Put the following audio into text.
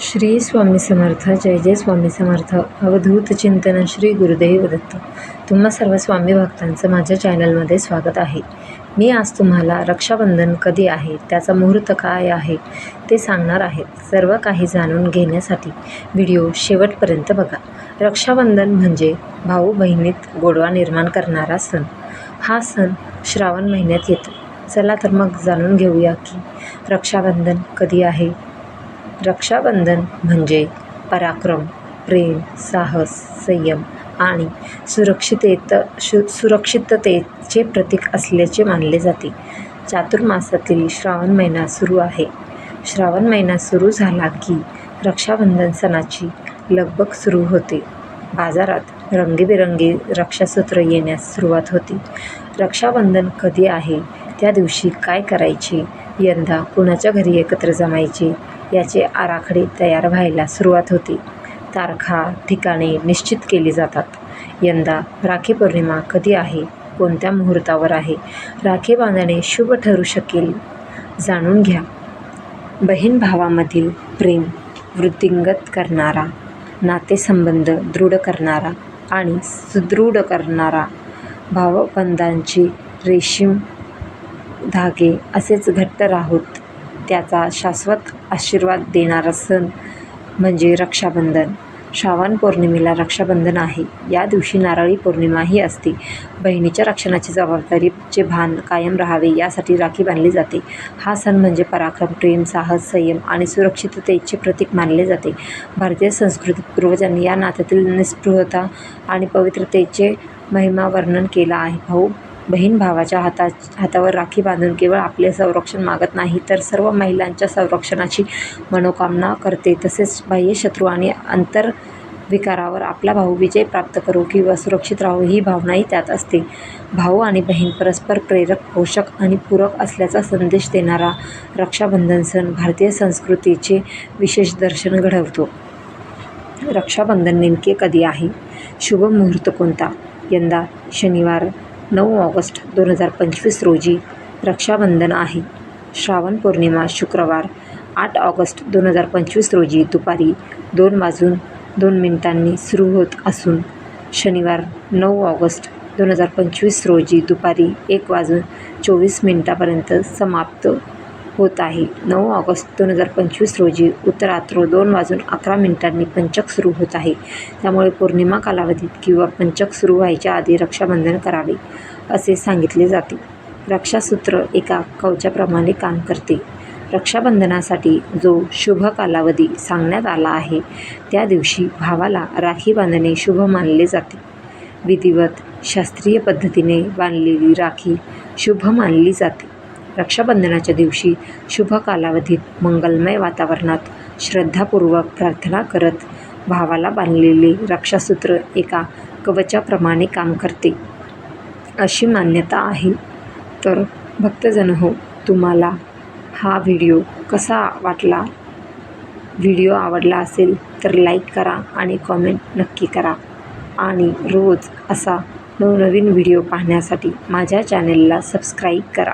श्री स्वामी समर्थ जय जय स्वामी समर्थ अवधूत चिंतन श्री गुरुदेव दत्त. तुम्हा सर्व स्वामी भक्तांचं माझ्या चॅनलमध्ये स्वागत आहे. मी आज तुम्हाला रक्षाबंधन कधी आहे त्याचा मुहूर्त काय आहे ते सांगणार आहेत सर्व काही जाणून घेण्यासाठी व्हिडिओ शेवटपर्यंत बघा. रक्षाबंधन म्हणजे भाऊ बहिणीत गोडवा निर्माण करणारा सण. हा सण श्रावण महिन्यात येतो. चला तर मग जाणून घेऊया की रक्षाबंधन कधी आहे रक्षाबंधन म्हणजे पराक्रम प्रेम साहस संयम आणि सुरक्षितेत शु सुरक्षिततेचे प्रतीक असल्याचे मानले जाते. चातुर्मासातील श्रावण महिना सुरू आहे. श्रावण महिना सुरू झाला की रक्षाबंधन सणाची लगबग सुरू होते. बाजारात रंगीबेरंगी रक्षासूत्र येण्यास सुरुवात होती. रक्षाबंधन कधी आहे? त्या दिवशी काय करायचे? यंदा कुणाच्या घरी एकत्र जमायचे? याचे आराखडे तयार व्हायला सुरुवात होते. तारखा ठिकाणे निश्चित केली जातात. यंदा राखी पौर्णिमा कधी आहे? कोणत्या मुहूर्तावर आहे? राखी बांधणे शुभ ठरू शकेल? जाणून घ्या. बहीण भावामधील प्रेम वृद्धिंगत करणारा नातेसंबंध दृढ करणारा आणि सुदृढ करणारा भावबंधांची रेशीम धागे असेच घट्ट राहोत त्याचा शाश्वत आशीर्वाद देणारा सण म्हणजे रक्षाबंधन. श्रावण पौर्णिमेला रक्षाबंधन आहे. या दिवशी नारळी पौर्णिमाही असते. बहिणीच्या रक्षणाची जबाबदारीचे भान कायम राहावे यासाठी राखी बांधली जाते. हा सण म्हणजे पराक्रम प्रेम साहस संयम आणि सुरक्षिततेचे प्रतीक मानले जाते. भारतीय संस्कृतीत पूर्वजांनी या नात्यातील निस्पृहता आणि पवित्रतेचे महिमा वर्णन केला आहे. भाऊ बहीण भावाच्या हाता हातावर राखी बांधून केवळ आपले संरक्षण मागत नाही तर सर्व महिलांच्या संरक्षणाची मनोकामना करते. तसेच बाह्य शत्रू आणि अंतर्विकारावर आपला भाऊ विजय प्राप्त करो किंवा सुरक्षित राहो ही भावनाही त्यात असते. भाऊ आणि बहीण परस्पर प्रेरक पोषक आणि पूरक असल्याचा संदेश देणारा रक्षाबंधन सण भारतीय संस्कृतीचे विशेष दर्शन घडवतो. रक्षाबंधन नेमके कधी आहे? शुभ मुहूर्त कोणता? यंदा शनिवार नऊ ऑगस्ट दोन हजार पंचवीस रोजी रक्षाबंधन आहे. श्रावण पौर्णिमा शुक्रवार आठ ऑगस्ट दोन हजार पंचवीस रोजी दुपारी दोन वाजून दोन मिनिटांनी सुरू होत असून शनिवार नऊ ऑगस्ट दोन हजार पंचवीस रोजी दुपारी एक वाजून चोवीस मिनिटापर्यंत समाप्त होत आहे. नऊ ऑगस्ट दोन हजार पंचवीस रोजी उत्तरात्र दोन वाजून अकरा मिनिटांनी पंचक सुरू होत आहे. त्यामुळे पौर्णिमा कालावधीत किंवा पंचक सुरू व्हायच्या आधी रक्षाबंधन करावे असे सांगितले जाते. रक्षासूत्र एका कवचाप्रमाणे काम करते. रक्षाबंधनासाठी जो शुभ कालावधी सांगण्यात आला आहे त्या दिवशी भावाला राखी बांधणे शुभ मानले जाते. विधिवत शास्त्रीय पद्धतीने बांधलेली राखी शुभ मानली जाते. रक्षाबंधनाच्या दिवशी शुभ कालावधीत मंगलमय वातावरणात श्रद्धापूर्वक प्रार्थना करत भावाला बांधलेले रक्षासूत्र एका कवचाप्रमाणे काम करते. अशी मान्यता आहे. तर भक्तजन हो तुम्हाला हा व्हिडिओ कसा वाटला? व्हिडिओ आवडला असेल तर लाईक करा आणि कॉमेंट नक्की करा. आणि रोज असा नवनवीन व्हिडिओ पाहण्यासाठी माझ्या चॅनेलला सबस्क्राईब करा.